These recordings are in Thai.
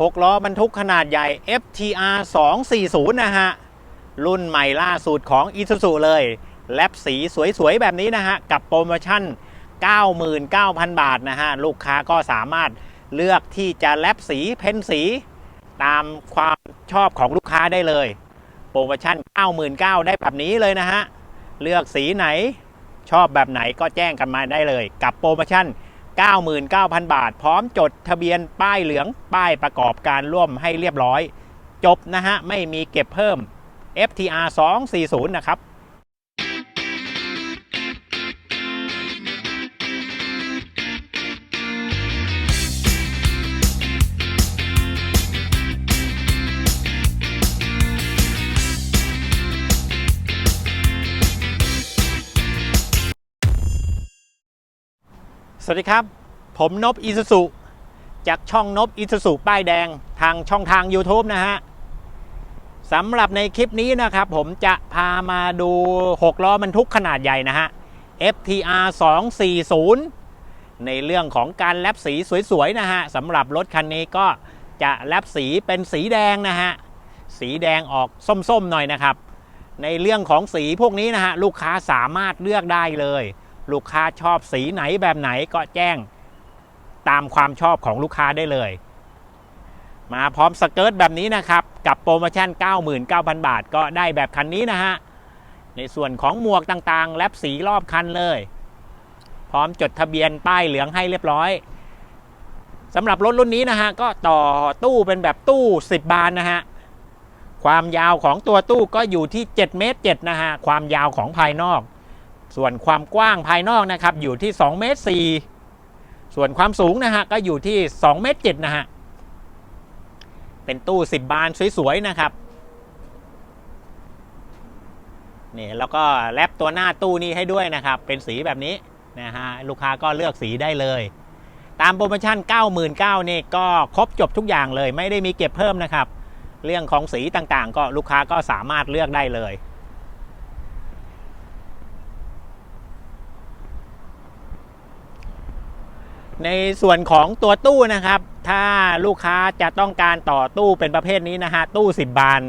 6 ล้อบรรทุกขนาดใหญ่ FTR 240 นะฮะ รุ่นใหม่ล่าสุดของ Isuzu เลย แลบสีสวยๆ แบบนี้นะฮะ กับโปรโมชั่น 99,000 บาทนะฮะ ลูกค้าก็สามารถเลือกที่จะแลบสีเพ้นสี ตามความชอบของลูกค้าได้เลย โปรโมชั่น 99,000 ได้แบบนี้เลยนะฮะ เลือกสีไหนชอบแบบไหนก็แจ้งกันมาได้เลย กับโปรโมชั่น99,000 บาท พร้อมจดทะเบียนป้ายเหลืองป้ายประกอบการร่วมให้เรียบร้อย จบนะฮะ ไม่มีเก็บเพิ่ม FTR 240 นะครับ สวัสดีครับ ผมนบอิสุสุจากช่องนบอิสุสุป้ายแดงทางช่องทาง YouTube นะฮะสำหรับในคลิปนี้นะครับ ผมจะพามาดู 6 ล้อบรรทุกขนาดใหญ่นะฮะ FTR 240 ในเรื่องของการแลบสีสวย ๆ นะฮะสำหรับรถคันนี้ก็จะแลบสีเป็นสีแดงนะฮะ สีแดงออกส้ม ๆ หน่อยนะครับ ในเรื่องของสีพวกนี้นะฮะ ลูกค้าสามารถเลือกได้เลย ลูกค้าชอบสีไหนแบบไหนก็แจ้งตามความชอบของลูกค้าได้เลย มาพร้อมสเกิร์ตแบบนี้นะครับ กับโปรโมชั่น 99,000 บาท ก็ได้แบบคันนี้นะฮะ ในส่วนของหมวกต่างๆ แลบสีรอบคันเลย พร้อมจดทะเบียนป้ายเหลืองให้เรียบร้อยสำหรับรถรุ่นนี้นะฮะ ก็ต่อตู้เป็นแบบตู้ 10 บานนะฮะ ความยาวของตัวตู้ก็อยู่ที่ 7 เมตร7นะฮะ ความยาวของภายนอก ส่วนความกว้างภายนอกนะครับอยู่ที่2เมตร4ส่วนความสูงนะฮะก็อยู่ที่2เมตร7นะฮะ เป็นตู้ 10 บานสวยๆนะครับนี่แล้วก็แรปตัวหน้าตู้นี้ให้ด้วยนะครับ เป็นสีแบบนี้นะฮะลูกค้าก็เลือกสีได้เลย ตามโปรโมชั่น 99,000นี่ก็ครบจบทุกอย่างเลย ไม่ได้มีเก็บเพิ่มนะครับ เรื่องของสีต่างๆ ก็ลูกค้าก็สามารถเลือกได้เลย ในส่วนของตัวตู้นะครับ ถ้าลูกค้าจะต้องการต่อตู้เป็นประเภทนี้นะฮะตู้ 10 บาน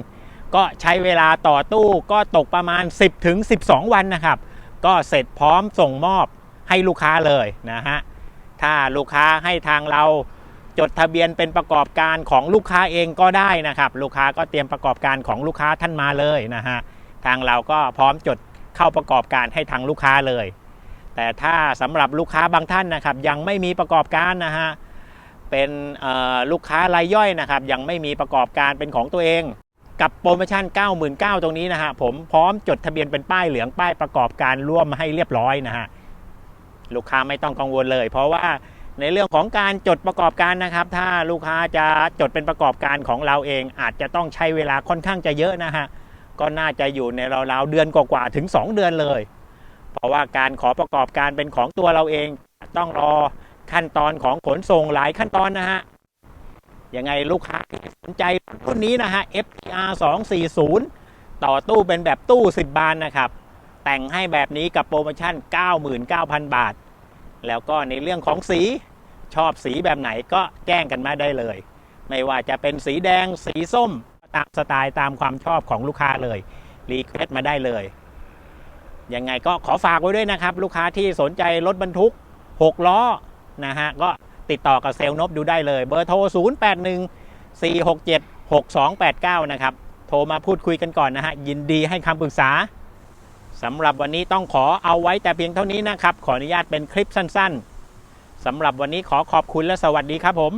ก็ใช้เวลาต่อตู้ก็ตกประมาณ 10ถึง12 วันนะครับ ก็เสร็จพร้อมส่งมอบให้ลูกค้าเลยนะฮะถ้าลูกค้าให้ทางเราจดทะเบียนเป็นประกอบการของลูกค้าเองก็ได้นะครับ ลูกค้าก็เตรียมประกอบการของลูกค้าท่านมาเลยนะฮะทางเราก็พร้อมจดเข้าประกอบการให้ทางลูกค้าเลย แต่ถ้าสำหรับลูกค้าบางท่านนะครับ ยังไม่มีประกอบการนะฮะเป็นลูกค้ารายย่อยนะครับ ยังไม่มีประกอบการเป็นของตัวเอง กับโปรโมชั่น 99,000 ตรงนี้นะฮะผมพร้อมจดทะเบียนเป็นป้ายเหลืองป้ายประกอบการร่วมให้เรียบร้อยนะฮะลูกค้าไม่ต้องกังวลเลย เพราะว่าในเรื่องของการจดประกอบการนะครับ ถ้าลูกค้าจะจดเป็นประกอบการของเราเอง อาจจะต้องใช้เวลาค่อนข้างจะเยอะนะฮะก็น่าจะอยู่ในราวๆเดือนกว่าๆถึง 2 เดือนเลย เพราะว่าการขอประกอบการเป็นของตัวเราเองต้องรอขั้นตอนของขนส่งหลายขั้นตอนนะฮะยังไงลูกค้าสนใจรุ่นนี้นะฮะ FTR 240 ต่อตู้เป็นแบบตู้ 10 บานนะครับ แต่งให้แบบนี้กับโปรโมชั่น 99,000 บาท แล้วก็ในเรื่องของสีชอบสีแบบไหนก็แจ้งกันมาได้เลย ไม่ว่าจะเป็นสีแดงสีส้มตามสไตล์ตามความชอบของลูกค้าเลย รีเควสมาได้เลย ยังไงก็ขอฝากไว้ด้วยนะครับ ลูกค้าที่สนใจรถบรรทุก 6 ล้อนะฮะก็ติดต่อกับเซลล์นบดูได้เลย เบอร์โทร 081 467 6289 นะครับ โทรมาพูดคุยกันก่อนนะฮะ ยินดีให้คำปรึกษาสำหรับวันนี้ต้องขอเอาไว้แต่เพียงเท่านี้นะครับ ขออนุญาตเป็นคลิปสั้น ๆสำหรับวันนี้ขอขอบคุณและสวัสดีครับผม